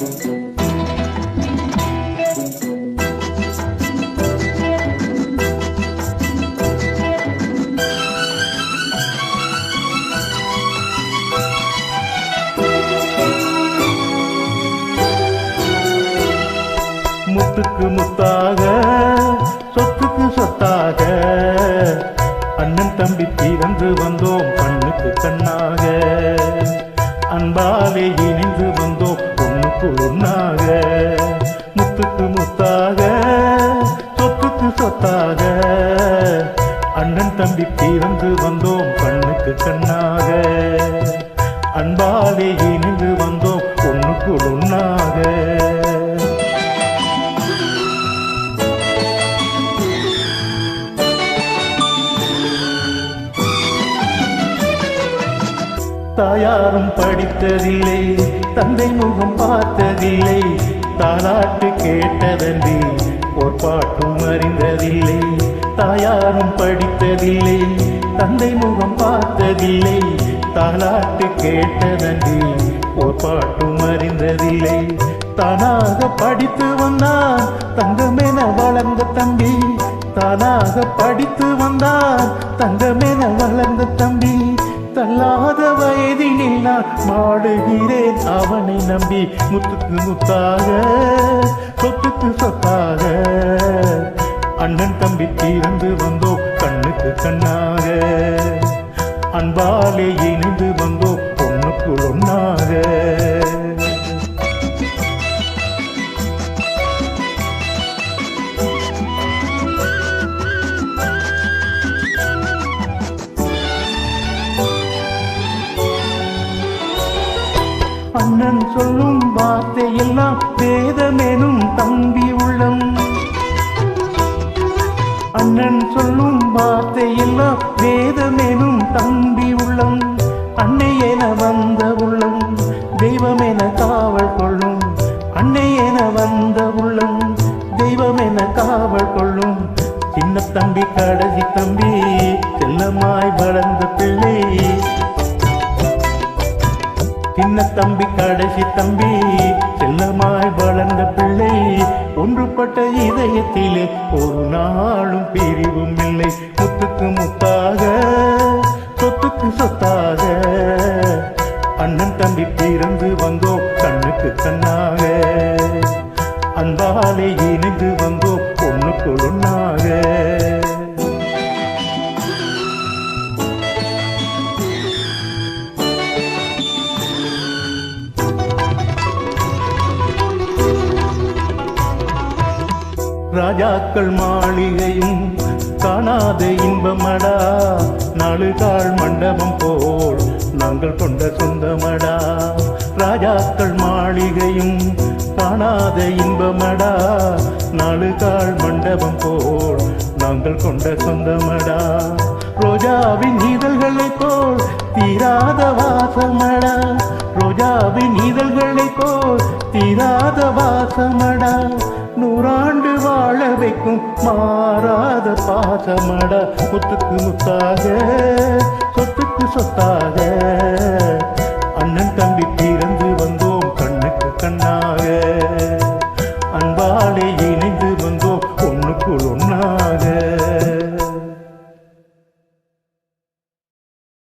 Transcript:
முத்துக்கு முத்தாக சொத்துக்கு சொத்தாக. அண்ணன் தம்பி பிறந்து வந்தோம் கண்ணுக்கு கண்ணாக. அன்பாலேயே ஒண்ணுக்கு முத்துக்கு முத்தாக சொத்துக்கு சொத்தாக. அண்ணன் தம்பி பிறந்து வந்தோம் கண்ணுக்கு கண்ணாக. அன்பாலே இணைந்து வந்தோம் பொண்ணுக்கு ஒண்ணாக தாயாரும் படித்ததில்லை தந்தை முகம் பார்த்ததில்லை தாலாட்டு கேட்டதன்றி ஒரு பாட்டும் அறிந்ததில்லை. தாயாரும் படித்ததில்லை. தந்தை முகம் பார்த்ததில்லை. தாலாட்டு கேட்டதன்றி ஒரு பாட்டும் அறிந்ததில்லை. தானாக படித்து வந்தான் தங்கமென வளர்ந்த தம்பி. தானாக படித்து வந்தான் தங்கமென வளர்ந்த தம்பி. தள்ளாத வயதில் மாடுகிறேன் அவனை நம்பி முத்துக்கு முத்தாக சொத்துக்கு சொத்தாக. அண்ணன் தம்பி தீர்ந்து வந்தோ கண்ணுக்கு கண்ணாக. அன்பாலே இணைந்து வந்தோ அண்ணன் சொல்லும் வார்த்தையெல்லாம் வேதமெனும் தம்பி உள்ளம். அண்ணன் சொல்லும் வார்த்தையெல்லாம் வேதமெனும் தம்பி உள்ளம். அன்னை என வந்த உள்ளம் தெய்வம் என காவல் கொள்ளும். அன்னை என வந்த உள்ளம் தெய்வம் என காவல் கொள்ளும். சின்ன தம்பி கடைசி தம்பி செல்லமாய் வளர்ந்த பிள்ளை. சின்ன தம்பி கடைசி தம்பி? செல்லமாய் வளர்ந்த பிள்ளை ஒன்றுபட்ட இதயத்திலே ஒரு நாளும் பிரிவும் இல்லை. முத்துக்கு முத்தாக சொத்துக்கு சொத்தாக. அண்ணன் தம்பி பிறந்து வந்தோ கண்ணுக்கு கண்ணாக. அன்பாலே இணைந்து வந்தோ பொண்ணுக்குள் ஒன்னா ராஜாக்கள் மாளிகையும் காணாத இன்பமடா. நாளுகால் மண்டபம் போல் நாங்கள் கொண்ட சொந்தமடா. ராஜாக்கள் மாளிகையும் காணாத இன்பமடா. நாளுகால் மண்டபம் போல் நாங்கள் கொண்ட சொந்தமடா. ரோஜாவின் இதழ்களைப் போல் தீராத வாசமடா. ரோஜாவின் இதழ்களைப் போல் தீராத வாசமடா. நூறாண்டு வைக்கும் மாறாத பாசமட முத்துக்கு முத்தாக சொத்துக்கு சொத்தாக. அண்ணன் தம்பி பிறந்து வந்தோம் கண்ணுக்கு கண்ணாக. அன்பாலேயே